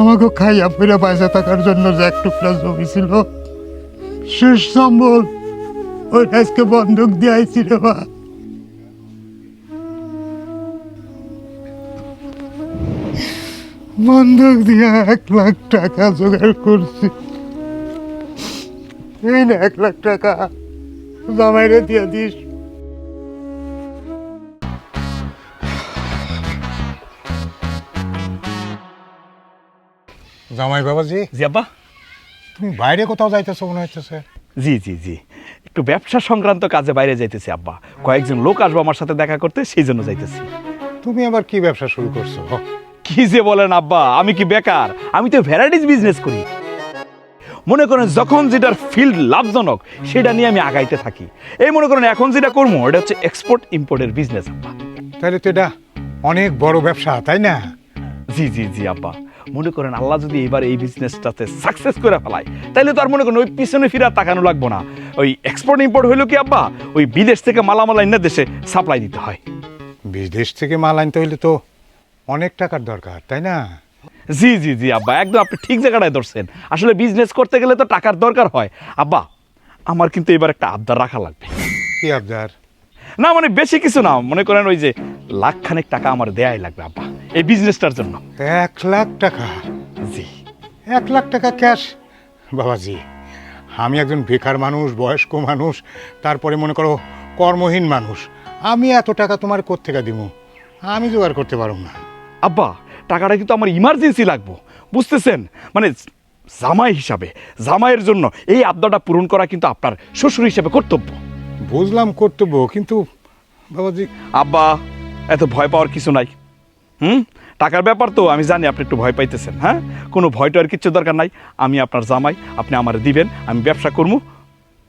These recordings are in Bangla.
আমাকে খাইয়া ফিরে পয়সা থাকার জন্য যে এক টুকরা জমি ছিল। শেষ সম্বল ওই আজকে বন্ধক দিয়ে রে বা বন্ধক দিয়ে এক লাখ টাকা জোগাড় করছি। এই না এক লাখ টাকা, জামাইরে দিয়ে দিস। জামাই বাবাজি জি। আব্বা। তুমি বাইরে কোথাও যাইতেছো মনে হইতেছে? জি জি জি। একটু ব্যবসা সংক্রান্ত কাজে বাইরে যাইতেছি আব্বা। কয়েকজন লোক আসব আমার সাথে দেখা করতে সেই জন্য যাইতেছি। তুমি আবার কি ব্যবসা শুরু করছ? কি যে বলেন আব্বা আমি কি বেকার? আমি তো ভ্যারাইটিস বিজনেস করি। মনে করেন যখন যেটার ফিল্ড লাভজনক সেটা নিয়ে আমি আগাইতে থাকি। এই মনে করেন এখন যেটা করব এটা হচ্ছে এক্সপোর্ট ইম্পোর্টের বিজনেস আব্বা। তাহলে তো এটা অনেক বড় ব্যবসা তাই না? জি জি জি আব্বা। মনে করেন আল্লাহ যদি এবার এই বিজনেসটাতে সাকসেস করে ফেলায় তাহলে তো আর মনে করেন ওই পিছনে ফিরে তাকানো লাগবো না। ওই এক্সপোর্ট ইম্পোর্ট হইল কি আব্বা? ওই বিদেশ থেকে মালামাল এনে দেশে সাপ্লাই দিতে হয়। বিদেশ থেকে মাল আনতে হইলে তো অনেক টাকার দরকার তাই না? জি জি জি আব্বা একদম আপনি ঠিক জায়গাটায় ধরছেন। আসলে বিজনেস করতে গেলে তো টাকার দরকার হয়। আব্বা আমার কিন্তু এবার একটা আবদার রাখা লাগবে। কি আবদার? না মানে বেশি কিছু না। মনে করেন ওই যে লাখ খানেক টাকা আমার দেয়াই লাগবে আব্বা। এই বিজনেসটার জন্য। এক লাখ টাকা। জি। এক লাখ টাকা ক্যাশ বাবাজি আমি একজন বেকার মানুষ বয়স্ক মানুষ তারপরে মনে করো কর্মহীন মানুষ। আমি এত টাকা তোমার কোত্থেকে দিব? আমি জোগাড় করতে পারব না। আব্বা টাকাটা কিন্তু আমার ইমার্জেন্সি লাগবো। বুঝতেছেন? মানে জামাই হিসাবে জামাইয়ের জন্য এই আবদারটা পূরণ করা কিন্তু আপনার শ্বশুর হিসাবে কর্তব্য। বুঝলাম কর্তব্য কিন্তু বাবাজি আব্বা এত ভয় পাওয়ার কিছু নাই। হুম? টাকার ব্যাপার তো আমি জানি আপনি একটু ভয় পাইতেছেন হ্যাঁ? কোনো ভয়টা আর কিচ্ছু দরকার নাই। আমি আপনার জামাই আপনি আমার দিবেন আমি ব্যবসা করব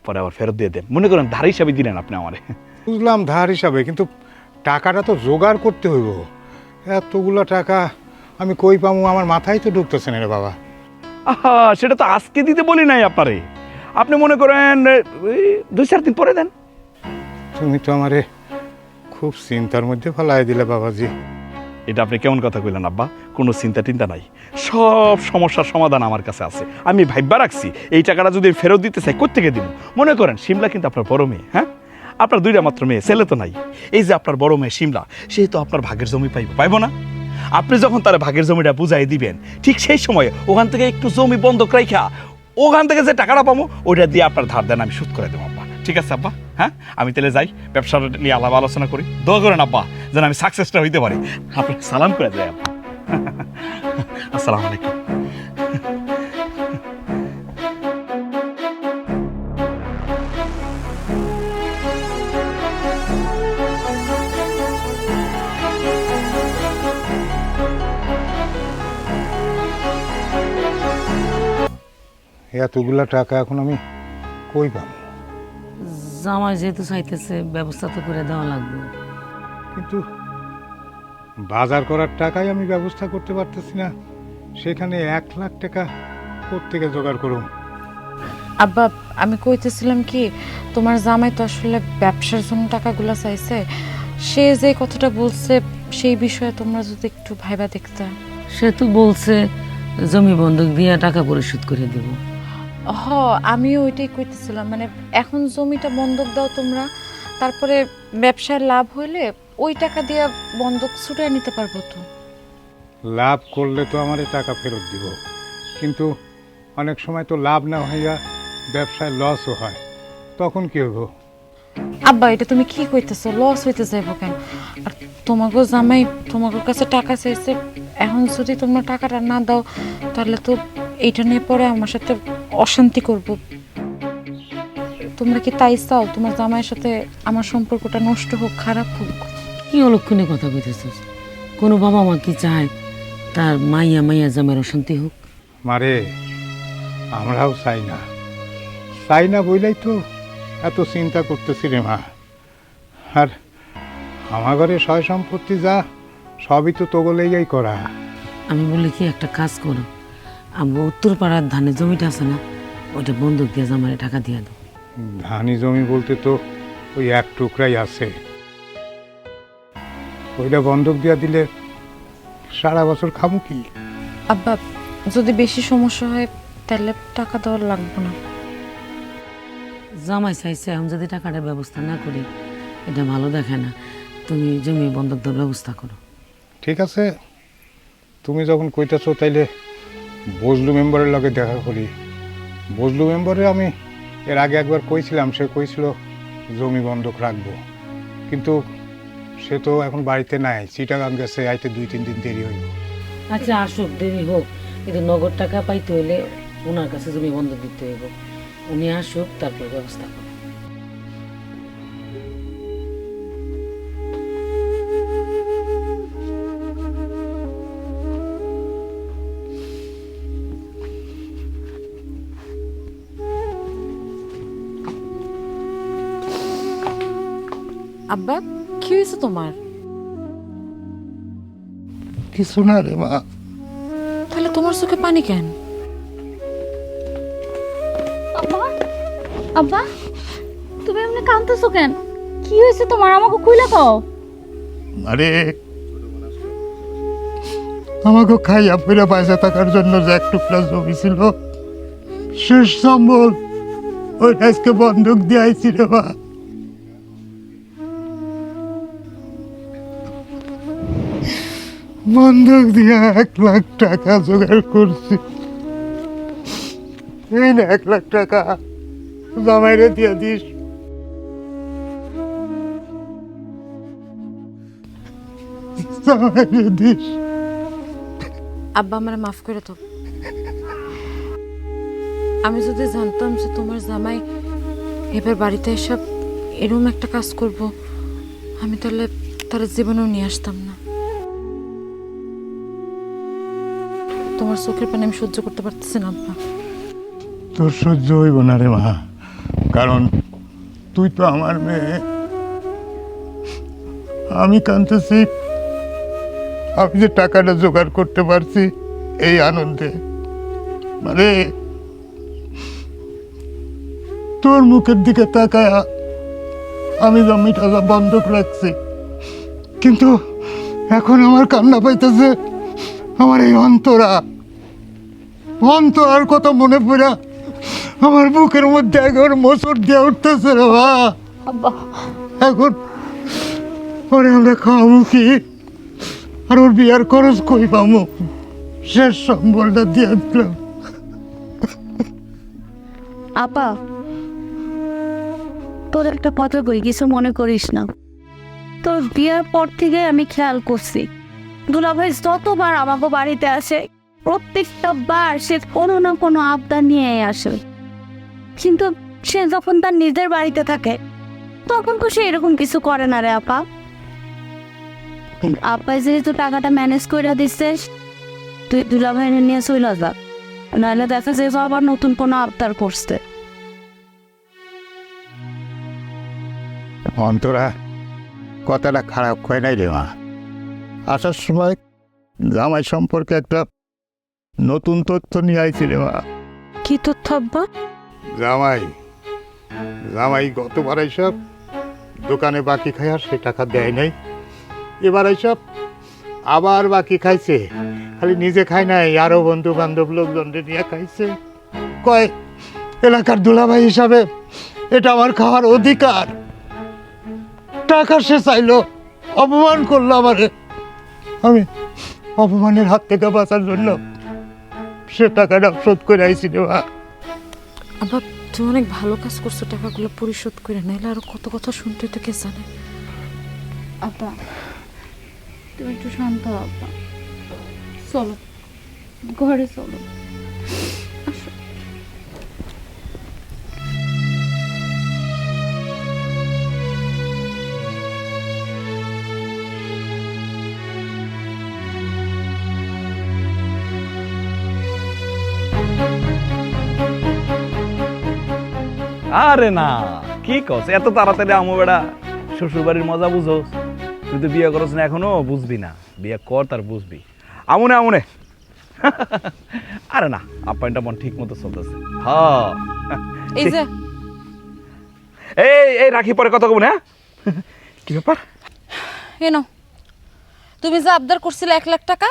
পরে আবার ফেরত দিয়ে দেন। মনে করেন ধার হিসাবে দিলেন আপনি আমারে। বুঝলাম ধার হিসাবে কিন্তু টাকাটা তো জোগাড় করতে হইব। এতগুলো টাকা আমি কই পাবো আমার মাথায় তো ঢুকতেছে না রে বাবা। আহা সেটা তো আজকে দিতে বলি নাই আপনারে। আপনি মনে করেন দুই চার দিন পরে দেন। তুমি তো আমারে খুব চিন্তার মধ্যে ফেলাই দিলে বাবাজি। এটা আপনি কেমন কথা কইলেন, আব্বা? কোনো চিন্তা টিন্তা নাই। সব সমস্যার সমাধান আমার কাছে আছে। আমি ভাইবা রাখছি, এই টাকাটা যদি ফেরত দিতে চাই কোথেকে দিব? মনে করেন সিমলা কিন্তু আপনার বড় মেয়ে হ্যাঁ? আপনার দুইটা মাত্র মেয়ে, ছেলে তো নাই। এই যে আপনার বড় মেয়ে সিমলা সে তো আপনার ভাগের জমি পাইব পাইব না? আপনি যখন তার ভাগের জমিটা বুঝাই দিবেন, ঠিক সেই সময়ে ওখান থেকে একটু জমি বন্ধক রাইখা, ওখান থেকে যে টাকাটা পাবো, ওইটা দিয়ে আপনার ধার দেন, আমি শোধ করে দেবো ঠিক আছে, আব্বা? হ্যাঁ? আমি তাহলে যাই ব্যবসাটা নিয়ে আলাপ আলোচনা করি। দোয়া করেন, আব্বা, যেন আমি সাকসেসটা হইতে পারি। আপনি সালাম করে যাই আব্বা। আসসালামু আলাইকুম। এতগুলা টাকা এখন আমি কই পাবো? জামাই যেহেতু চাইতেছে ব্যবস্থা তো করে দেওয়া লাগবে। কিন্তু বাজার করার টাকাই আমি ব্যবস্থা করতে পারতেছি না। সেখানে এক লাখ টাকা কোত্থেকে জোগাড় করুন। আব্বা আমি কইতেছিলাম কি তোমার জামাই তো আসলে ব্যবসার জন্য টাকাগুলো চাইছে। সে যে কথাটা বলছে সেই বিষয়ে তোমরা যদি একটু ভাইবা দেখতা। সে তো বলছে জমি বন্ধক দিয়ে টাকা পরিশোধ করে দেব। হ আমিও ওইটাই কইতেছিলাম মানে এখন জমিটা বন্ধক দাও তোমরা তারপরে ব্যবসার লাভ হইলে ওই টাকা দিয়ে বন্ধক ছুটে নিতে পারব তো। লাভ করলে তো আমার টাকা ফেরত দিব কিন্তু অনেক সময় তো লাভ না হইয়া ব্যবসায় লসও হয় তখন কি হব আব্বা এটা তুমি কি কইতেছো? লস হইতে যাইবো কেন? আর তোমাকে জামাই তোমাকে কাছে টাকা চাইছে এখন যদি তোমরা টাকাটা না দাও তাহলে তো এইটা নিয়ে পরে আমার সাথে অশান্তি করব। তোমরা কি তাই চাও? তোমার জামাইয়ের সাথে আমার সম্পর্কটা নষ্ট হোক খারাপ হোক? কি অলক্ষণে কথা কইতেছিস? কোনো বাবা মা কি চায় তার মাইয়া মাইয়া জামার অশান্তি হোক? মারে আমরাও চাই না। চাই না বইলাই তো এত চিন্তা করতেছি রে মা। আর আমার ঘরে সয় সম্পত্তি যা সবই তো তোগলেই করা। আমি বলি কি একটা কাজ করো। আমরা উত্তর পাড়ার ধানের জমিটা আছে না? ওইটা বন্ধক দিয়ে জামারে টাকা দিয়ে দাও। ধানি জমি বলতে তো ওই এক টুকরাই আছে। ওইটা বন্ধক দিয়া দিলে সারা বছর খাব কি? আব্বা যদি বেশি সমস্যা হয় তাহলে টাকা দেওয়ার লাগবে না। জামাই চাইছে এখন যদি টাকাটার ব্যবস্থা না করি এটা ভালো দেখে না। তুমি জমি বন্ধক দেওয়ার ব্যবস্থা করো। ঠিক আছে। তুমি যখন কইতেছো তাইলে বজলু মেম্বারের লগে দেখা করি। বজলু মেম্বারে আমি এর আগে একবার কইছিলাম, সে কইছিল, জমি বন্ধক রাখব। কিন্তু সে তো এখন বাড়িতে নাই। চিটাগাং গেছে, আইতে দুই তিন দিন দেরি হইব আচ্ছা আসুক, দেরি হোক। কিন্তু নগদ টাকা পাইতে হইলে ওনার কাছে জমি বন্ধক দিতে হইব। উনি আসুক, তারপর ব্যবস্থা আব্বা কি হয়েছে তোমার? কিছু না রে মা। তাহলে তোমার চোখে পানি কেন? আব্বা আব্বা তুমি এমনি কাঁদতেছো কেন? কি হয়েছে তোমার? আমাকে খুলে কও। আরে আমাকে খাইয়া পইরা পয়সা থাকার জন্য যে এক টুকরা জমি ছিল শেষ সম্বল ওই আজকে বন্ধক দিয়ে আইছি রে মা। বন্ধক দিয়ে এক লাখ টাকা জোগাড় করছি। এই না এক লাখ টাকা, জামাইরে দিয়ে দিস। জামাইরে দিস। আব্বা আমার মাফ করে তো আমি যদি জানতাম যে তোমার জামাই এবার বাড়িতে এসব এরকম একটা কাজ করব, আমি তাহলে তার জীবনেও নিয়ে আসতাম না। তোমার চোখের পানি আমি সহ্য করতে পারতেছি না, আব্বা। তোর সহ্য হইব না রে মা। কারণ তুই তো আমার মেয়ে। আমি কাঁদতেছি। আমি যে টাকাটা জোগাড় করতে পারছি এই আনন্দে। মানে তোর মুখের দিকে তাকায় আমি জমিটা বন্ধক রাখছি। কিন্তু এখন আমার কান্না পাইতেছে। আমার এই অন্তরা। অন্তরার কথা মনে পড়া আমার বুকের মধ্যে এখন মোচড় দিয়ে উঠতেছে রে বা। এখন পরে আমরা খাওয়াবো কি? আর ওর বিয়ার খরচ কই পাবো? শেষ সম্বলটা দিয়ে দিলাম। আপা তোর একটা কথা কই কিছু মনে করিস না। তোর বিয়ের পর থেকে আমি খেয়াল করছি। দুলাভাই যতবার আমাকে বাড়িতে আসে প্রত্যেকটা বার সে কোনো না কোনো আবদার নিয়ে আসে। কিন্তু সে যখন তার নিজের বাড়িতে থাকে, তখন তো সে এরকম কিছু করে না রে আপা। আপা যেহেতু টাকাটা ম্যানেজ করে দিচ্ছে, তুই দুলাভাই নিয়ে চলে যা। নাহলে দেখা যায় আবার নতুন কোনো আবদার করছে। অন্তরা, কথাটা খারাপ হয় নাই রে মা। আসার সময় জামাই সম্পর্কে একটা নতুন তথ্য নিয়ে আইছি রে মা কি তথ্য আব্বা? জামাই জামাই গতবার এইসব দোকানে বাকি খাই আর সে টাকা দেয় নাই। এবার এইসব আবার বাকি খাইছে। খালি নিজে খায় নাই আরও বন্ধু বান্ধব লোকজনদের নিয়ে খাইছে। কয় এলাকার দুলাভাই হিসাবে এটা আমার খাওয়ার অধিকার। টাকা সে চাইলো অপমান করল আমারে। আমি অপমানের হাত থেকে বাঁচার জন্য সে টাকাটা শোধ করে আইছি রে মা। আব্বা তুমি অনেক ভালো কাজ করছ টাকাগুলো পরিশোধ করে নাইলে আরও কত কথা শুনতে তো কে জানে। আব্বা তুমি একটু শান্ত হও, আপা চলো ঘরে চলো। আরে না কি কস? এত তাড়াতাড়ি আমু বেড়া শ্বশুর বাড়ির মজা বুঝো তুই তো বিয়ে করছ না এখনও বুঝবি না। বিয়ে কর তার বুঝবি। আমুনে আমুনে। আরে না আপ্যায়নটা মন ঠিক মতো চলতেছে। হ্যাঁ এই যে। এই এই রাখি পরে কথা কব না কি ব্যাপার? এ নাও। তুমি যে আবদার করছিলে এক লাখ টাকা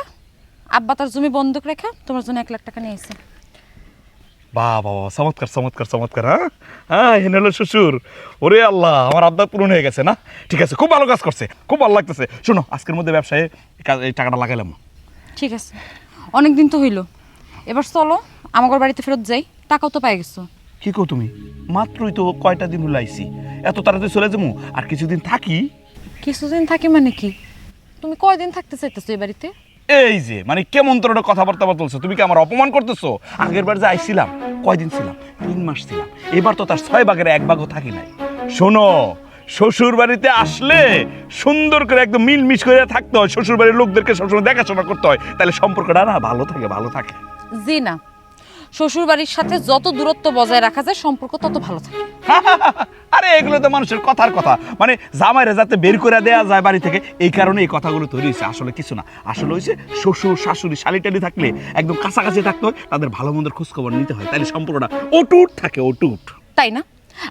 আব্বা তার জমি বন্ধক রেখা তোমার জন্য এক লাখ টাকা নিয়ে এসে বাহ বাবা চমৎকার চমৎকার চমৎকার হ্যাঁ? হ্যাঁ হেন হলো শ্বশুর। ওরে আল্লাহ আমার আবদার পূরণ হয়ে গেছে না? ঠিক আছে খুব ভালো কাজ করছে খুব ভালো লাগতেছে। শোনো আজকের মধ্যে ব্যবসায় এই টাকাটা লাগাইলাম ঠিক আছে। অনেক দিন তো হইল। এবার চলো আমার বাড়িতে ফেরত যাই টাকাও তো পাই গেছো। কি কো তুমি? মাত্রই তো কয়টা দিন হলো আইছি। এত তাড়াতাড়ি চলে যাব আর কিছুদিন থাকি? কিছুদিন থাকি মানে কি? তুমি কয়দিন থাকতে চাইতেছো এই বাড়িতে? এই যে মানে কেমন তোর একটা কথাবার্তা বলছো? তুমি কি আমার অপমান করতেছো? আগের বার যে আইছিলাম, কয়দিন ছিলাম? তিন মাস ছিলাম। এবার তো তার ছয় ভাগের এক ভাগও থাকি নাই। শোনো শ্বশুর বাড়িতে আসলে সুন্দর করে একদম মিলমিশ করে থাকতে হয়। শ্বশুর বাড়ির লোকদেরকে সবসময় দেখাশোনা করতে হয়। তাহলে সম্পর্কটা না, ভালো থাকে ভালো থাকে। জি না। শ্বশুর বাড়ির সাথে যত দূরত্ব বজায় রাখা যায় সম্পর্ক তত ভালো থাকে। আরে এগুলো তো মানুষের কথার কথা। মানে জামাইরে যাতে বের করে দেয়া যায় বাড়ি থেকে। এই কারণে এই কথাগুলো তৈরি হয়েছে। আসলে কিছু না। আসলে হয়েছে শ্বশুর শাশুড়ি শালিটালি থাকলে একদম কাছাকাছি থাকতে হয়। তাদের ভালো মন্দের খোঁজখবর নিতে হয়। তাহলে সম্পর্কটা অটুট থাকে অটুট। তাই না?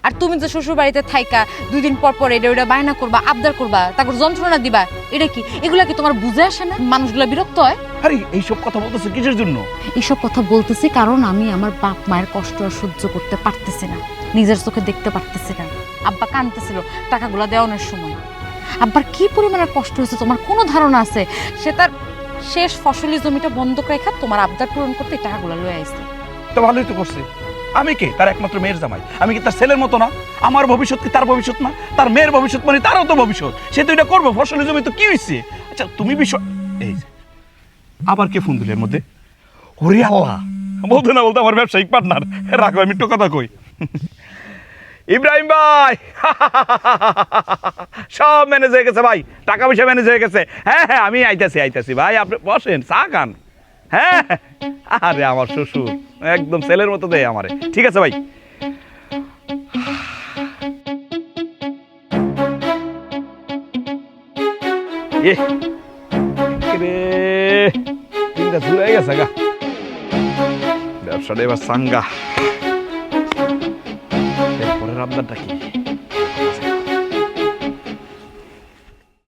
আর তুমি যে শ্বশুর বাড়িতে থাইকা দুই দিন পর পর এটা ওটা বায়না করবা আবদার করবা তারপর যন্ত্রণা দিবা এটা কি? এগুলা কি তোমার বুঝে আসে না? মানুষগুলো বিরক্ত হয়? আরে এইসব কথা বলতেছে কিসের জন্য? এসব কথা বলতেছি কারণ আমি আমার বাপ মায়ের কষ্ট আর সহ্য করতে পারতেছি না। নিজের চোখে দেখতে পারতেছি না। আব্বা কাঁদতেছিল টাকাগুলো দেওয়ানোর সময়। আব্বার কি পরিমাণের কষ্ট হয়েছে তোমার কোনো ধারণা আছে? সে তার শেষ ফসলি জমিটা বন্ধক রেখা তোমার আবদার পূরণ করতে এই টাকাগুলো লয়ে আসছে তো ভালোই তো করছে। আমি কে? তার একমাত্র মেয়ের জামাই। আমি কি তার ছেলের মতো না? আমার ভবিষ্যৎ কি তার ভবিষ্যৎ না? তার মেয়ের ভবিষ্যৎ মানে তারও তো ভবিষ্যৎ। সে তো এটা করবে, ফসলের জমি তো কি হয়েছে আচ্ছা তুমি বিষয় এই আবার কে ফোন দিলে এর মধ্যে? আল্লাহ! বলতে না বলতে আমার ব্যবসায়িক পার্টনার রাখো, আমি একটু কথা কই। ইব্রাহিম ভাই! সব ম্যানেজ হয়ে গেছে ভাই। টাকা পয়সা ম্যানেজ হয়ে গেছে। হ্যাঁ হ্যাঁ আমি আইতাছি আইতাছি। ভাই, আপনি বসেন, চা খান। হ্যাঁ আরে আমার শ্বশুর, একদম ছেলের মতো দেয় আমারে। ঠিক আছে ভাই। এ রে গা। ব্যবসাটা এবার সাঙ্গা। এরপরের আবদারটা কি?